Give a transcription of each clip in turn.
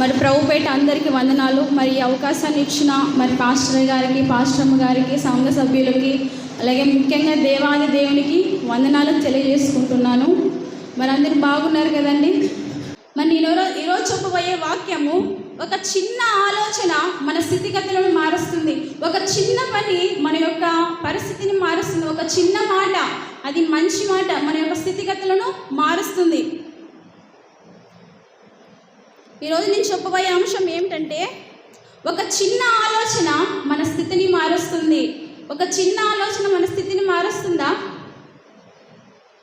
మరి ప్రభుపేట అందరికీ వందనాలు. మరి అవకాశాన్ని ఇచ్చిన మరి పాస్టర్ గారికి పాస్టమ్ గారికి సంఘ సభ్యులకి అలాగే ముఖ్యంగా దేవాది దేవునికి వందనాలు తెలియజేసుకుంటున్నాను. మరి అందరు బాగున్నారు కదండి? మరి నేను ఈరోజు చెప్పబోయే వాక్యము ఒక చిన్న ఆలోచన మన స్థితిగతులను మారుస్తుంది. ఒక చిన్న పని మన యొక్క పరిస్థితిని మారుస్తుంది. ఒక చిన్న మాట అది మంచి మాట మన యొక్క స్థితిగతులను మారుస్తుంది. ఈరోజు నేను చెప్పబోయే అంశం ఏమిటంటే ఒక చిన్న ఆలోచన మన స్థితిని మారుస్తుంది. ఒక చిన్న ఆలోచన మన స్థితిని మారుస్తుందా?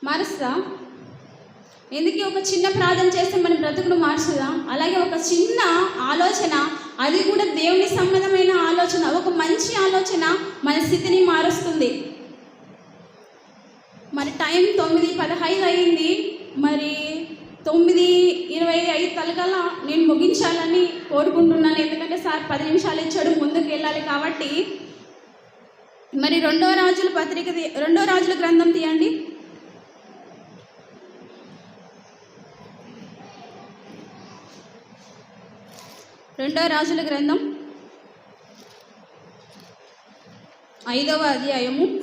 మారుస్తుందా? ఎందుకు ఒక చిన్న ప్రార్థన చేస్తే మన బ్రతుకును మార్చుదా? అలాగే ఒక చిన్న ఆలోచన అది కూడా దేవుని సంబంధమైన ఆలోచన ఒక మంచి ఆలోచన మన స్థితిని మారుస్తుంది. మరి టైం తొమ్మిది పదహైదు అయింది. మరి తొమ్మిది ఇరవై ఐదు తలకల్లా నేను ముగించాలని కోరుకుంటున్నాను. ఎందుకంటే సార్ పది నిమిషాలు ఇచ్చాడు ముందుకు వెళ్ళాలి కాబట్టి. మరి రెండో రాజుల పత్రిక రెండో రాజుల గ్రంథం తీయండి. రెండో రాజుల గ్రంథం. ఐదవ అధ్యాయము.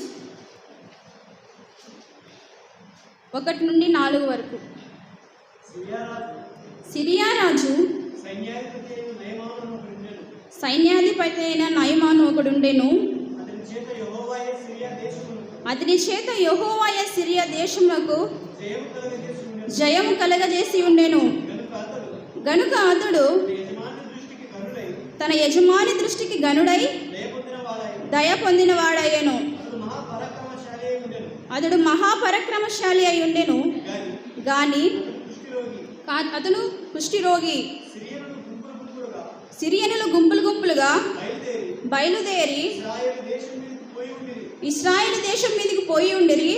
ఒకటి నుండి నాలుగు వరకు. సిరియా రాజు సైన్యాధిపతి అయిన నయమాను ఒకడుండెను అతని చేత యహోవాయ సిరియా అతని చేత సిరియా దేశమునకు జయము కలగజేసి ఉండెను గనుక అతడు తన యజమాని దృష్టికి గనుడై దయ పొందిన వాడయ్యను అతడు మహాపరాక్రమశాలి అయి ఉండెను. కానీ అతను కుష్ఠిరోగి. సిరియనులు గుంపులు గుంపులుగా సిరియనులు గుంపులు గుంపులుగా బయలుదేరి దేశం పోయి ఉండిరి. ఇస్రాయేల్ దేశం మీదకి పోయి ఉండిరి.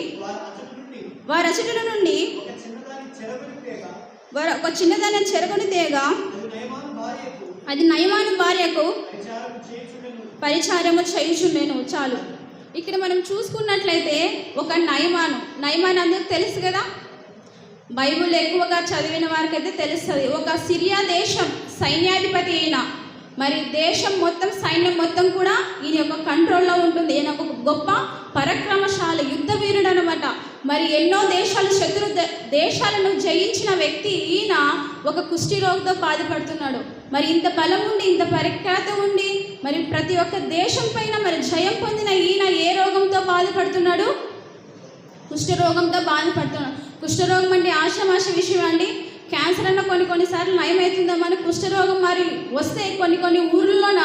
నుండి వారి అచటుల నుండి వారు ఒక చిన్నదాన్ని చెరగొని తేగ అది నయమాను భార్యకు పరిచారము చేయించు నేను పరిచారము చాలు. ఇక్కడ మనం చూసుకున్నట్లయితే ఒక నయమాను. నయమాను అందరికి తెలుసు కదా బైబుల్ ఎక్కువగా చదివిన వారికైతే తెలుస్తుంది. ఒక సిరియా దేశం సైన్యాధిపతి అయిన మరి దేశం మొత్తం సైన్యం మొత్తం కూడా ఈయన యొక్క కంట్రోల్లో ఉంటుంది. ఈయన ఒక గొప్ప పరక్రమశాలి యుద్ధ వీరుడు అనమాట మరి ఎన్నో దేశాలు శత్రు ద- దేశాలను జయించిన వ్యక్తి ఈయన ఒక కుష్టి రోగంతో బాధపడుతున్నాడు. మరి ఇంత బలం ఉండి ఇంత పరిఖ్యాత ఉండి మరి ప్రతి ఒక్క దేశం పైన మరి జయం పొందిన ఈయన ఏ రోగంతో బాధపడుతున్నాడు? కుష్ఠరోగంతో బాధపడుతున్నాడు. కుష్ఠరోగం అంటే ఆశమాష విషయం అండి. క్యాన్సర్ అన్న కొన్ని కొన్నిసార్లు నయమవుతుందో మన కుష్ఠరోగం మరి వస్తే కొన్ని కొన్ని ఊర్లలోన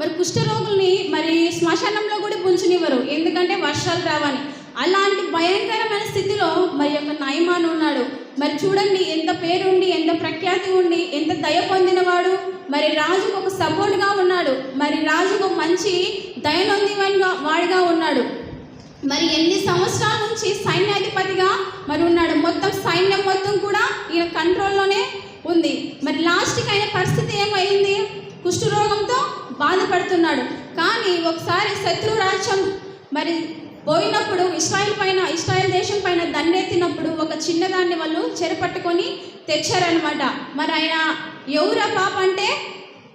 మరి కుష్ఠరోగుల్ని మరి శ్మశానంలో కూడా పుంచునివ్వరు ఎందుకంటే వర్షాలు రావని. అలాంటి భయంకరమైన స్థితిలో మరి యొక్క నయమాన్ ఉన్నాడు. మరి చూడండి ఎంత పేరుండి ఎంత ప్రఖ్యాతి ఉండి ఎంత దయ పొందినవాడు. మరి రాజుకు ఒక సపోర్ట్గా ఉన్నాడు. మరి రాజుకు మంచి దయనొందివనిగా వాడిగా ఉన్నాడు. మరి ఎన్ని సంవత్సరాల నుంచి సైన్యాధిపతిగా మరి ఉన్నాడు? మొత్తం సైన్యం మొత్తం కూడా ఈయన కంట్రోల్లోనే ఉంది. మరి లాస్ట్కి అయిన పరిస్థితి ఏమైంది? కుష్ఠరోగంతో బాధపడుతున్నాడు. కానీ ఒకసారి శత్రు రాజ్యం మరి పోయినప్పుడు ఇస్రాయిల్ పైన ఇస్రాయిల్ దేశం పైన దండెత్తినప్పుడు ఒక చిన్నదాన్ని వాళ్ళు చెరపట్టుకొని తెచ్చారనమాట మరి ఆయన ఎవర పాప అంటే?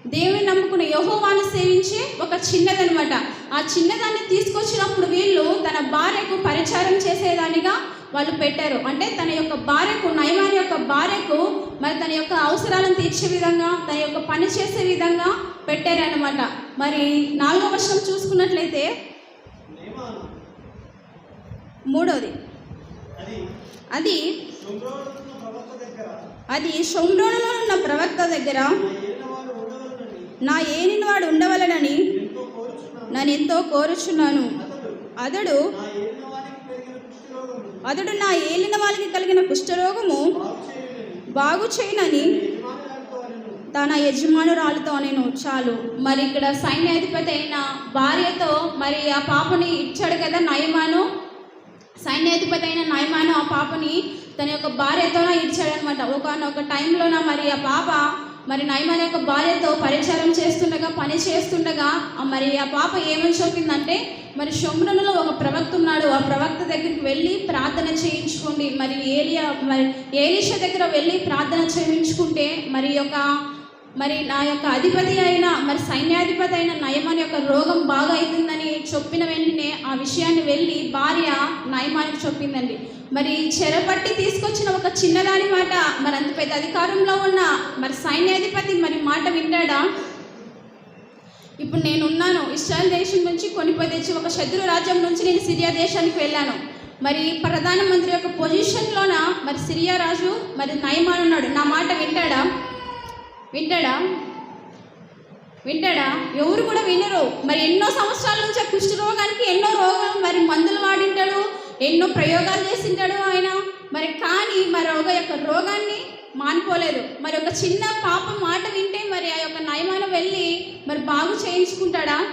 దేవుని నమ్ముకున్న యహోవాను సేవించే ఒక చిన్నదనమాట ఆ చిన్నదాన్ని తీసుకొచ్చినప్పుడు వీళ్ళు తన భార్యకు పరిచారం చేసేదానిగా వాళ్ళు పెట్టారు. అంటే తన యొక్క భార్యకు నయమాని యొక్క భార్యకు మరి తన యొక్క అవసరాలను తీర్చే విధంగా తన యొక్క పని చేసే విధంగా పెట్టారనమాట మరి నాలుగో వర్షం చూసుకున్నట్లయితే మూడవది మూడోది. అది అది షొమ్రోణలో ఉన్న ప్రవక్త దగ్గర నా ఏనినవాడు ఉండవలనని నా ఎంతో కోరుచున్నాను. నేను ఎంతో కోరుచున్నాను అతడు అతడు నా ఏలిన వాళ్ళకి కలిగిన కుష్ఠరోగము బాగు బాగు చేయనని తన యజమానురాలతో నేను చాలు మరి ఇక్కడ సైన్యాధిపతి అయిన భార్యతో మరి ఆ పాపని ఇచ్చాడు కదా నయమాను? సైన్యాధిపతి అయిన నయమాను ఆ పాపని తన యొక్క భార్యతోనే ఇచ్చాడనమాట. ఒకనొక టైంలోన మరి ఆ పాప మరి నయమాన్ యొక్క భార్యతో పరిచారం చేస్తుండగా పని చేస్తుండగా మరి ఆ పాప ఏమని చెప్పిందంటే మరి షొమ్రునులో ఒక ప్రవక్త ఉన్నాడు. ఆ ప్రవక్త దగ్గరికి వెళ్ళి ప్రార్థన చేయించుకోండి. మరి ఏలియా మరి ఏలిష దగ్గర వెళ్ళి ప్రార్థన చేయించుకుంటే మరి యొక్క మరి నా యొక్క అధిపతి అయిన మరి సైన్యాధిపతి అయిన నయమాన్ యొక్క రోగం బాగా అవుతుందని చెప్పిన వెంటనే ఆ విషయాన్ని వెళ్ళి భార్య నయమానికి చెప్పిందండి. మరి చెరపట్టి తీసుకొచ్చిన ఒక చిన్నదాని మాట మరి అంత పెద్ద అధికారంలో ఉన్న మరి సైన్యాధిపతి మరి మాట వింటాడా? ఇప్పుడు నేను ఉన్నాను ఇస్రాయల్ దేశం నుంచి కొనిపోయి తెచ్చి ఒక శత్రు రాజ్యం నుంచి నేను సిరియా దేశానికి వెళ్ళాను. మరి ప్రధానమంత్రి యొక్క పొజిషన్లోన మరి సిరియా రాజు మరి నయమాన్ ఉన్నాడు. నా మాట వింటాడా? వింటాడా? వింటాడా? ఎవరు కూడా వినరు. మరి ఎన్నో సంవత్సరాల నుంచి ఆ కుష్ఠరోగానికి ఎన్నో రోగాలు మరి మందులు వాడింటాడు ఎన్నో ప్రయోగాలు చేసింటాడు ఆయన. మరి కానీ మరి ఒక యొక్క రోగాన్ని మానుకోలేదు. మరి ఒక చిన్న పాప మాట వింటే మరి ఆ యొక్క నయమాన వెళ్ళి మరి బాగు చేయించుకుంటాడా?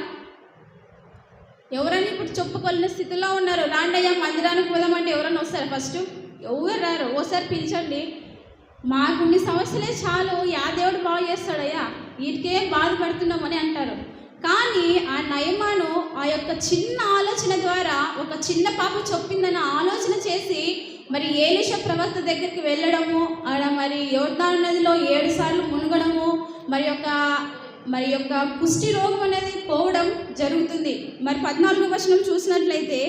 ఎవరైనా ఇప్పుడు చెప్పుకోలేని స్థితిలో ఉన్నారు. రాండయ్య మందిరానికి పోదామంటే ఎవరైనా వస్తారు ఫస్ట్? ఎవరు రారు? ఓసారి పిలిచండి. మాకున్ని సమస్యలే చాలు. యా దేవుడు బాగు చేస్తాడయ్యా. వీటికే బాధపడుతున్నామని అంటారు. కానీ ఆ నయమాను ఆ యొక్క చిన్న ఆలోచన ద్వారా ఒక చిన్న పాప చెప్పిందన్న ఆలోచన చేసి మరి ఏలిష ప్రవక్త దగ్గరికి వెళ్ళడము ఆడ మరి యోర్దాను నదిలో ఏడు సార్లు మునగడము మరి యొక్క మరి యొక్క కుష్టి రోగం అనేది పోవడం జరుగుతుంది. మరి పద్నాలుగో వచనం చూసినట్లయితే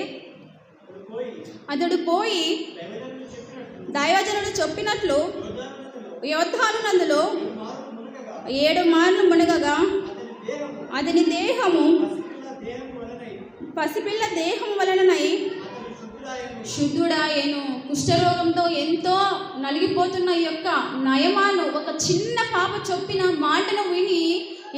అతడు పోయి దైవజనుడు చెప్పినట్లు యోధాను నందులో ఏడు మార్లు మునగగా. అతని దేహము దేహము పసిపిల్ల దేహం వలననై శుద్ధుడాయను. కుష్ఠరోగంతో ఎంతో నలిగిపోతున్న యొక్క నయమాను ఒక చిన్న పాప చొప్పిన మాటను విని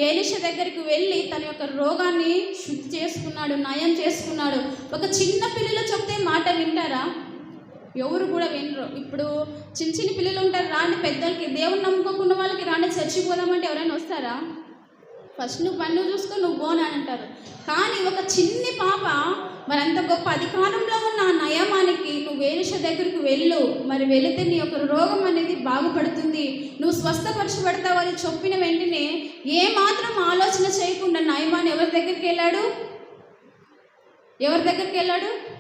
ఏలిష దగ్గరికి వెళ్ళి తన యొక్క రోగాన్ని శుద్ధి చేసుకున్నాడు నయం చేసుకున్నాడు. ఒక చిన్న పిల్లలు చెప్తే మాట వింటారా? ఎవరు కూడా వినరు. ఇప్పుడు చిన్న చిన్న పిల్లలు ఉంటారు రాండి పెద్దలకి దేవుని నమ్ముకోకుండా వాళ్ళకి రాండి చచ్చిపోదామంటే ఎవరైనా వస్తారా? ఫస్ట్ నువ్వు పన్ను చూసుకో నువ్వు పోను అని అంటారు. కానీ ఒక చిన్ని పాప మరి అంత గొప్ప అధికారంలో ఉన్న ఆ నయమానికి నువ్వు వేణుష దగ్గరికి వెళ్ళు. మరి వెళితే నీ యొక్క రోగం అనేది బాగుపడుతుంది. నువ్వు స్వస్థపరచబడతావు అని చెప్పిన వెంటనే ఏ మాత్రం ఆలోచన చేయకుండా నయమాన్ ఎవరి దగ్గరికి వెళ్ళాడు? ఎవరి దగ్గరికి వెళ్ళాడు?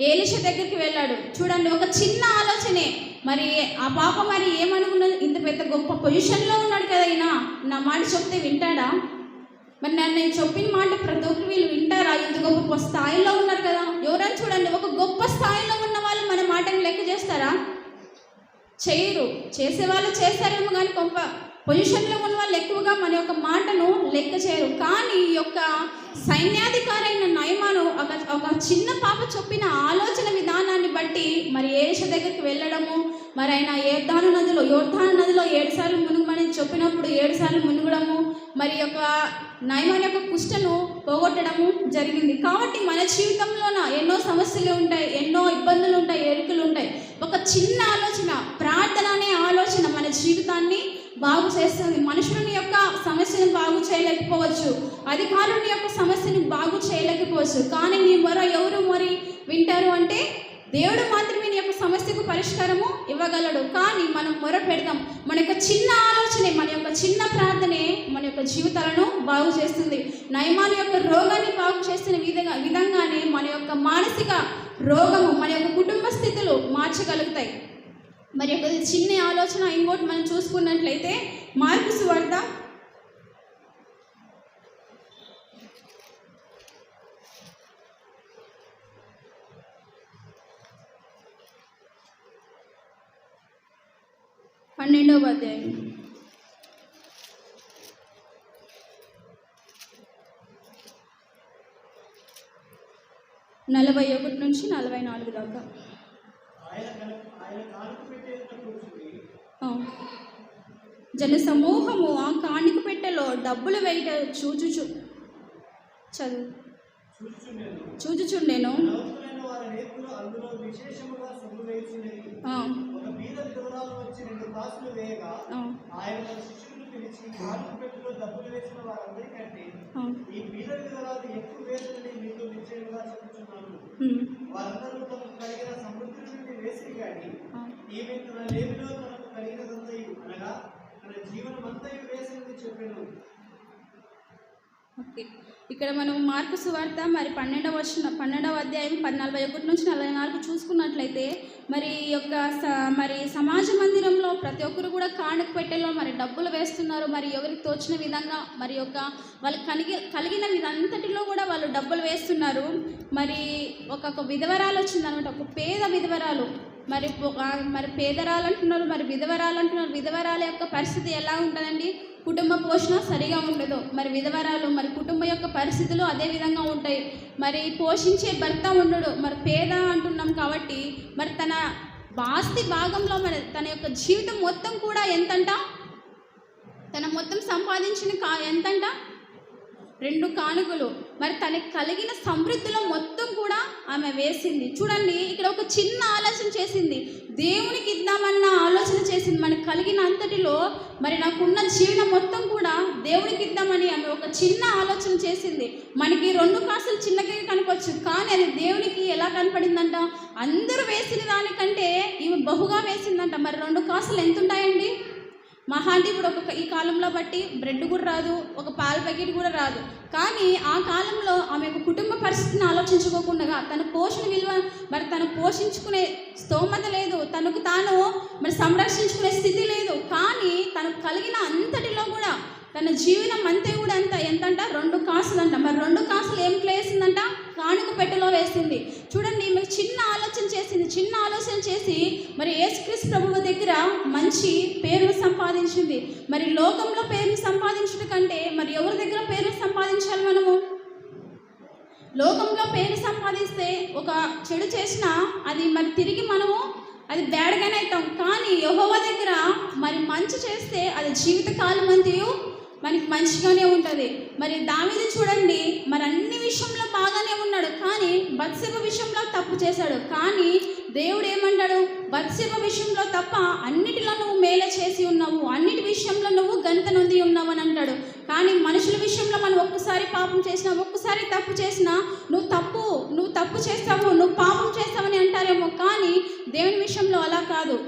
ఏలిష దగ్గరికి వెళ్ళాడు. చూడండి ఒక చిన్న ఆలోచనే. మరి ఆ పాప మరి ఏమనుకున్నది? ఇంత పెద్ద గొప్ప పొజిషన్లో ఉన్నాడు కదా ఈయన. నా మాట చెప్తే వింటాడా? మరి నన్ను నేను చెప్పిన మాట ప్రతి ఒక్కరు వీళ్ళు వింటారా? ఇంత గొప్ప స్థాయిలో ఉన్నారు కదా. ఎవరైనా చూడండి ఒక గొప్ప స్థాయిలో ఉన్న వాళ్ళు మన మాటను లెక్క చేస్తారా? చేయరు. చేసేవాళ్ళు చేస్తారేమో కానీ గొప్ప పొజిషన్లో ఉన్న వాళ్ళు ఎక్కువగా మన యొక్క మాటను లెక్క చేయరు. కానీ ఈ యొక్క సైన్యాధికారైన నయమాను ఒక ఒక చిన్న పాప చెప్పిన ఆలోచన విధానాన్ని బట్టి మరి ఏష దగ్గరికి వెళ్ళడము మరి ఆయన ఏర్ధాను నదిలో యోర్ధాను నదిలో ఏడు సార్లు మునుగమని చెప్పినప్పుడు ఏడు సార్లు మునుగడము మరి యొక్క నయమాన్ యొక్క కుష్టను పోగొట్టడము జరిగింది. కాబట్టి మన జీవితంలోన ఎన్నో సమస్యలు ఉంటాయి ఎన్నో ఇబ్బందులు ఉంటాయి ఎరుకలు ఉంటాయి. ఒక చిన్న ఆలోచన ప్రార్థన అనే ఆలోచన మన జీవితం బాగు చేస్తుంది. మనుషులని యొక్క సమస్యను బాగు చేయలేకపోవచ్చు. అధికారుని యొక్క సమస్యను బాగు చేయలేకపోవచ్చు. కానీ నీ మొర ఎవరు మరి వింటారు అంటే దేవుడు మాత్రమే నీ యొక్క సమస్యకు పరిష్కారము ఇవ్వగలడు. కానీ మనం మొర పెడతాం మన యొక్క చిన్న ఆలోచనే మన యొక్క చిన్న ప్రార్థనే మన యొక్క జీవితాలను బాగు చేస్తుంది. నయమాను యొక్క రోగాన్ని బాగు చేస్తున్న విధంగా విధంగానే మన యొక్క మానసిక రోగము మన యొక్క కుటుంబ స్థితులు మార్చగలుగుతాయి. మరి ఒక చిన్న ఆలోచన ఇంకోటి మనం చూసుకున్నట్లయితే మార్పు సువార్త పన్నెండవ అధ్యాయం. నలభై ఒకటి నుంచి నలభై నాలుగు దాకా. జన సమూహము ఆ. కాಣಿక పెట్టెలో డబ్బులు వేయట చూచుచు చదువు చూచుచుండెను. వారందరికంటే ఈమె తన లేమిలో తనకు కలిగినదంతయు అనగా తన జీవనమంతయు వేసినది చెప్పెను ఓకే. ఇక్కడ మనం మార్పు సువార్త మరి పన్నెండవ వచ్చిన పన్నెండవ అధ్యాయం పద్నాలుగు ఒకటి నుంచి నలభై నాలుగు చూసుకున్నట్లయితే మరి ఈ యొక్క స మరి సమాజ మందిరంలో ప్రతి ఒక్కరు కూడా కానుక పెట్టెలో మరి డబ్బులు వేస్తున్నారు. మరి ఎవరికి తోచిన విధంగా మరి యొక్క వాళ్ళకి కలిగి కలిగిన విధంతటిలో కూడా వాళ్ళు డబ్బులు వేస్తున్నారు. మరి ఒక ఒక విధవరాలు వచ్చిందనమాట. ఒక పేద విధవరాలు. మరి ఒక మరి పేదరాలు అంటున్నారు మరి విధవరాలు అంటున్నారు విధవరాల యొక్క పరిస్థితి ఎలా ఉంటుందండి? కుటుంబ పోషణ సరిగా ఉండదు. మరి విధవరాలు మరి కుటుంబం యొక్క పరిస్థితులు అదే విధంగా ఉంటాయి. మరి పోషించే భర్త ఉండడు. మరి పేద అంటున్నాం కాబట్టి మరి తన ఆస్తి భాగంలో మరి తన యొక్క జీవితం మొత్తం కూడా ఎంతంట? తన మొత్తం సంపాదించిన కా ఎంతంట? రెండు కానుకలు. మరి తనకి కలిగిన సమృద్ధిలో మొత్తం కూడా ఆమె వేసింది. చూడండి ఇక్కడ ఒక చిన్న ఆలోచన చేసింది. దేవునికి ఇద్దామన్న ఆలోచన చేసింది. మనకి కలిగిన అంతటిలో మరి నాకున్న జీవనం మొత్తం కూడా దేవునికి ఇద్దామని ఆమె ఒక చిన్న ఆలోచన చేసింది. మనకి రెండు కాసులు చిన్నగా కనపచ్చు కానీ అది దేవునికి ఎలా కనపడిందంట? అందరూ వేసిన దానికంటే ఇవి బహుగా వేసిందంట. మరి రెండు కాసులు ఎంత ఉంటాయండి అంటే ఇప్పుడు ఒక ఈ కాలంలో బట్టి బ్రెడ్ కూడా రాదు ఒక పాల ప్యాకెట్ కూడా రాదు. కానీ ఆ కాలంలో ఆమె యొక్క కుటుంబ పరిస్థితిని ఆలోచించుకోకుండా తన పోషణ విలువ మరి తను పోషించుకునే స్తోమత లేదు తనకు తాను మరి సంరక్షించుకునే స్థితి లేదు. కానీ తనకు కలిగిన అంతటిలో కూడా తన జీవనం అంతే కూడా ఎంత ఎంతంట? రెండు కాసులంట. మరి రెండు కాసులు ఏం క్లేసిందంట కానుక పెట్టెలో వేసింది. చూడండి మీకు చిన్న ఆలోచన చేసింది చిన్న ఆలోచన చేసి మరి యేసుక్రీస్తు ప్రభువు దగ్గర మంచి పేరును సంపాదించింది. మరి లోకంలో పేరును సంపాదించడం కంటే మరి ఎవరి దగ్గర పేరును సంపాదించాలి మనము? లోకంలో పేరు సంపాదిస్తే ఒక చెడు చేసినా అది మరి తిరిగి మనము అది బ్యాడ్గానే అవుతాం. కానీ యహోవ దగ్గర మరి మంచి చేస్తే అది జీవితకాలం అంతయు మనకి మంచిగానే ఉంటుంది. మరి దావిది చూడండి మరి అన్ని విషయంలో బాగానే ఉన్నాడు. కానీ బత్సెబ విషయంలో తప్పు చేశాడు. కానీ దేవుడు ఏమంటాడు? బత్సెబ విషయంలో తప్ప అన్నిటిలో నువ్వు మేలే చేసి ఉన్నావు. అన్నిటి విషయంలో నువ్వు గంత నొంది ఉన్నావు అని అంటాడు. కానీ మనుషుల విషయంలో మనం ఒక్కసారి పాపం చేసినా ఒక్కసారి తప్పు చేసినా నువ్వు తప్పు నువ్వు తప్పు చేస్తావు నువ్వు పాపం చేస్తావని అంటారేమో. కానీ దేవుని విషయంలో అలా కాదు.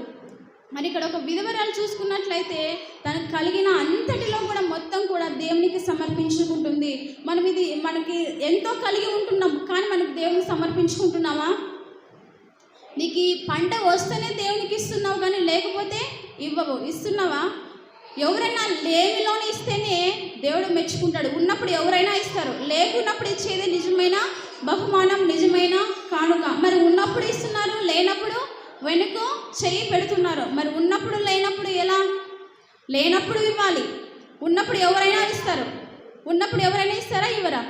మరి ఇక్కడ ఒక విధవరాలు చూసుకున్నట్లయితే తనకు కలిగిన అంతటిలో కూడా మొత్తం కూడా దేవునికి సమర్పించుకుంటుంది. మనం ఇది మనకి ఎంతో కలిగి ఉంటున్నాం కానీ మనకు దేవునికి సమర్పించుకుంటున్నామా? నీకు ఈ పంట వస్తేనే దేవునికి ఇస్తున్నావు కానీ లేకపోతే ఇవ్వవు ఇస్తున్నావా? ఎవరైనా లేనిలోనే ఇస్తేనే దేవుడు మెచ్చుకుంటాడు. ఉన్నప్పుడు ఎవరైనా ఇస్తారు. లేకున్నప్పుడు ఇచ్చేది నిజమైన బహుమానం నిజమైన కానుక. మరి ఉన్నప్పుడు ఇస్తున్నారు లేనప్పుడు వెనుక చెయ్యి పెడుతున్నారు. మరి ఉన్నప్పుడు లేనప్పుడు ఎలా? లేనప్పుడు ఇవ్వాలి. ఉన్నప్పుడు ఎవరైనా ఇస్తారు. ఉన్నప్పుడు ఎవరైనా ఇస్తారా? ఇవ్వరా?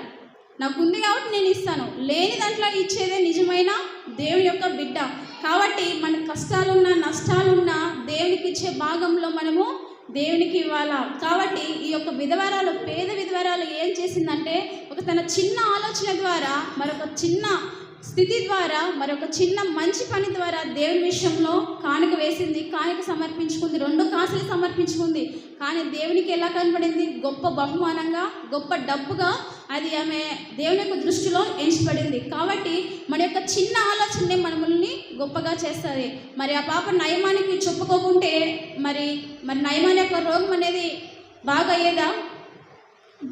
నాకు ఉంది కాబట్టి నేను ఇస్తాను. లేని దాంట్లో ఇచ్చేదే నిజమైన దేవుని యొక్క బిడ్డ. కాబట్టి మన కష్టాలున్నా నష్టాలున్నా దేవునికి ఇచ్చే భాగంలో మనము దేవునికి ఇవ్వాలా? కాబట్టి ఈ యొక్క విధవరాలు పేద విధవరాలు ఏం చేసిందంటే ఒక తన చిన్న ఆలోచన ద్వారా మరొక చిన్న స్థితి ద్వారా మరొక చిన్న మంచి పని ద్వారా దేవుని విషయంలో కానుక వేసింది కానుక సమర్పించుకుంది రెండు కాసులు సమర్పించుకుంది. కానీ దేవునికి ఎలా కనపడింది గొప్ప బహుమానంగా గొప్ప డబ్బుగా అది ఆమె దేవుని యొక్క దృష్టిలో ఎంచబడింది. కాబట్టి మన యొక్క చిన్న ఆలోచనే మనల్ని గొప్పగా చేస్తుంది. మరి ఆ పాప నయమానికి చెప్పుకోకుంటే మరి మరి నయమాని యొక్క రోగం అనేది బాగా అయ్యేదా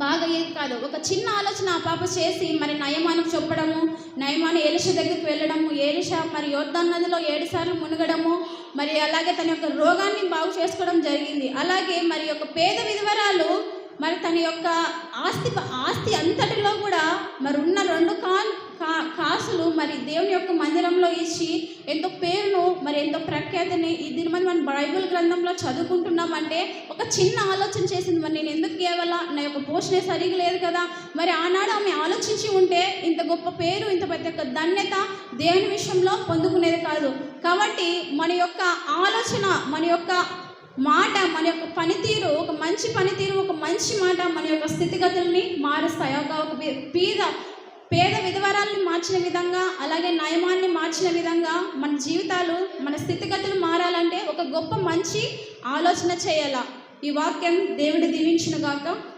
బాగా ఏది కాదు. ఒక చిన్న ఆలోచన ఆ పాప చేసి మరి నయమానికి చెప్పడము నయమాన ఏలిష దగ్గరికి వెళ్ళడము ఏలిష మరి యోర్దాన్ నదిలో ఏడు సార్లు మునగడము మరి అలాగే తన యొక్క రోగాన్ని బాగు చేసుకోవడం జరిగింది. అలాగే మరి యొక్క పేద విధవరాలు మరి తన యొక్క ఆస్తి ఆస్తి అంతటిలో కూడా మరి ఉన్న రెండు కాన్ కా కాసులు మరి దేవుని యొక్క మందిరంలో ఇచ్చి ఎంతో పేరును మరి ఎంతో ప్రఖ్యాతిని దీని మీద మనం బైబిల్ గ్రంథంలో చదువుకుంటున్నామంటే ఒక చిన్న ఆలోచన చేసింది. మరి నేను ఎందుకు కేవలం నా యొక్క పోషణ సరిగా లేదు కదా? మరి ఆనాడు ఆమె ఆలోచించి ఉంటే ఇంత గొప్ప పేరు ఇంత పెద్ద యొక్క ధన్యత దేవుని విషయంలో పొందుకునేది కాదు. కాబట్టి మన యొక్క ఆలోచన మన యొక్క మాట మన యొక్క పనితీరు ఒక మంచి పనితీరు ఒక మంచి మాట మన యొక్క స్థితిగతుల్ని మారుస్తాయి. ఒక ఒక పీ- పీద పేద విధవరాల్ని మార్చిన విధంగా అలాగే నయమాన్ని మార్చిన విధంగా మన జీవితాలు మన స్థితిగతులు మారాలంటే ఒక గొప్ప మంచి ఆలోచన చేయాల. ఈ వాక్యం దేవుడు దీవించును గాక